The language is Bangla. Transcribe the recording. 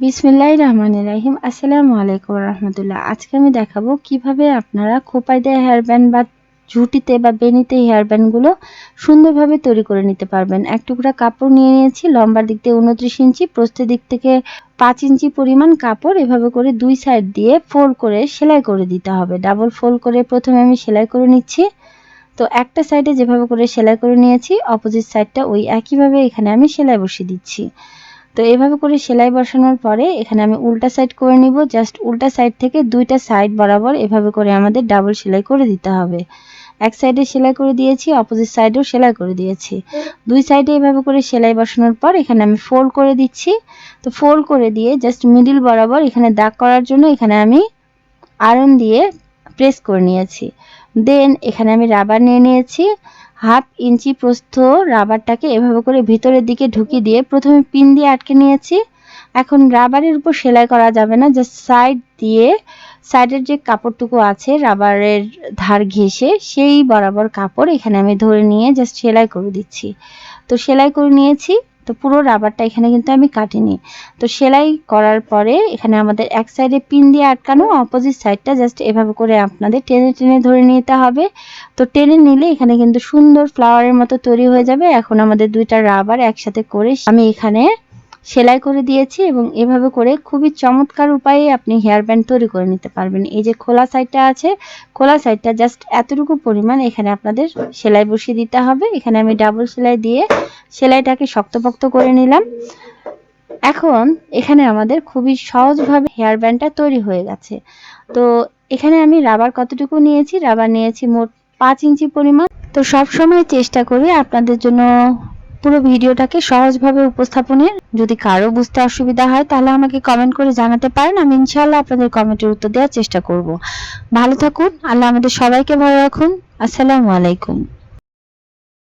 বিসমিল্লাহ রহমান রাহিম। আসসালামু আলাইকুম রহমতুল্লাহ। আজকে আমি দেখাবো কীভাবে আপনারা খোপায় দেয় হেয়ার ব্যান্ড বা ঝুটিতে বা বেনিতে হেয়ার ব্যান্ডগুলো সুন্দরভাবে তৈরি করে নিতে পারবেন। এক টুকরা কাপড় নিয়ে নিয়েছি লম্বার দিক থেকে উনত্রিশ ইঞ্চি, প্রস্থের দিক থেকে পাঁচ ইঞ্চি পরিমাণ কাপড়। এভাবে করে দুই সাইড দিয়ে ফোল্ড করে সেলাই করে দিতে হবে। ডাবল ফোল্ড করে প্রথমে আমি সেলাই করে নিচ্ছি। তো একটা সাইডে যেভাবে করে সেলাই করে নিয়েছি অপোজিট সাইডটা ওই একইভাবে এখানে আমি সেলাই বসিয়ে দিচ্ছি। তো এভাবে করে সেলাই বসানোর পরে এখানে আমি উল্টা সাইড করে নিব। জাস্ট উল্টা সাইড থেকে দুইটা সাইড বরাবর এভাবে করে আমাদের ডাবল সেলাই করে দিতে হবে। এক সাইডে সেলাই করে দিয়েছি অপোজিট সাইডেও সেলাই করে দিয়েছি। দুই সাইডে এভাবে করে সেলাই বসানোর পর এখানে আমি ফোল্ড করে দিচ্ছি। তো ফোল্ড করে দিয়ে জাস্ট মিডিল বরাবর এখানে দাগ করার জন্য এখানে আমি আয়রন দিয়ে প্রেস করে নিয়েছি। দেন এখানে আমি রাবার নিয়ে নিয়েছি। হাফ ইঞ্চি প্রস্থ রাবারটাকে এভাবে করে ভিতরের দিকে ঢুকিয়ে দিয়ে প্রথমে পিন দিয়ে আটকে নিয়েছি। এখন রাবারের উপর সেলাই করা যাবে না জাস্ট সাইড দিয়ে সাইডের যে কাপড়টুকু আছে, রাবারের ধার ঘেঁষে সেই বরাবর কাপড় এখানে আমি ধরে নিয়ে জাস্ট সেলাই করে দিচ্ছি। তো সেলাই করে নিয়েছি তো পুরো রাবারটা এখানে কিন্তু আমি কাটিনি। তো সেলাই করার পরে এখানে আমাদের এক সাইডে পিন দিয়ে আটকানো অপোজিট সাইডটা জাস্ট এভাবে করে আপনাদের টেনে টেনে ধরে নিতে হবে। তো টেনে নিলে এখানে কিন্তু সুন্দর ফ্লাওয়ারের মতো তৈরি হয়ে যাবে। এখন আমাদের দুইটা রাবার একসাথে করে আমি এখানে সেলাই করে দিয়েছি এবং এভাবে করে খুবই চমৎকার উপায়ে আপনি হেয়ার ব্যান্ড তৈরি করে নিতে পারবেন। এই যে খোলা সাইডটা আছে, খোলা সাইডটা জাস্ট এতটুকু পরিমাণ এখানে আপনাদের সেলাই বসিয়ে দিতে হবে। এখানে আমি ডাবল সেলাই দিয়ে সেলাইটাকে শক্তপোক্ত করে নিলাম। এখন এখানে আমাদের খুবই সহজভাবে হেয়ার ব্যান্ডটা তৈরি হয়ে গেছে। তো এখানে আমি রাবার কতটুকু নিয়েছি? রাবার নিয়েছি মোট পাঁচ ইঞ্চি পরিমাণ। তো সব সময় চেষ্টা করি আপনাদের জন্য পুরো ভিডিওটাকে সহজভাবে উপস্থাপনের যদি কারও বুঝতে অসুবিধা হয়, তাহলে আমাকে কমেন্ট করে জানাতে পারেন। আমি ইনশাআল্লাহ আপনাদের কমেন্টের উত্তর দেওয়ার চেষ্টা করব। ভালো থাকুন, আল্লাহ আমাদের সবাইকে ভালো রাখুন। আসসালামু আলাইকুম।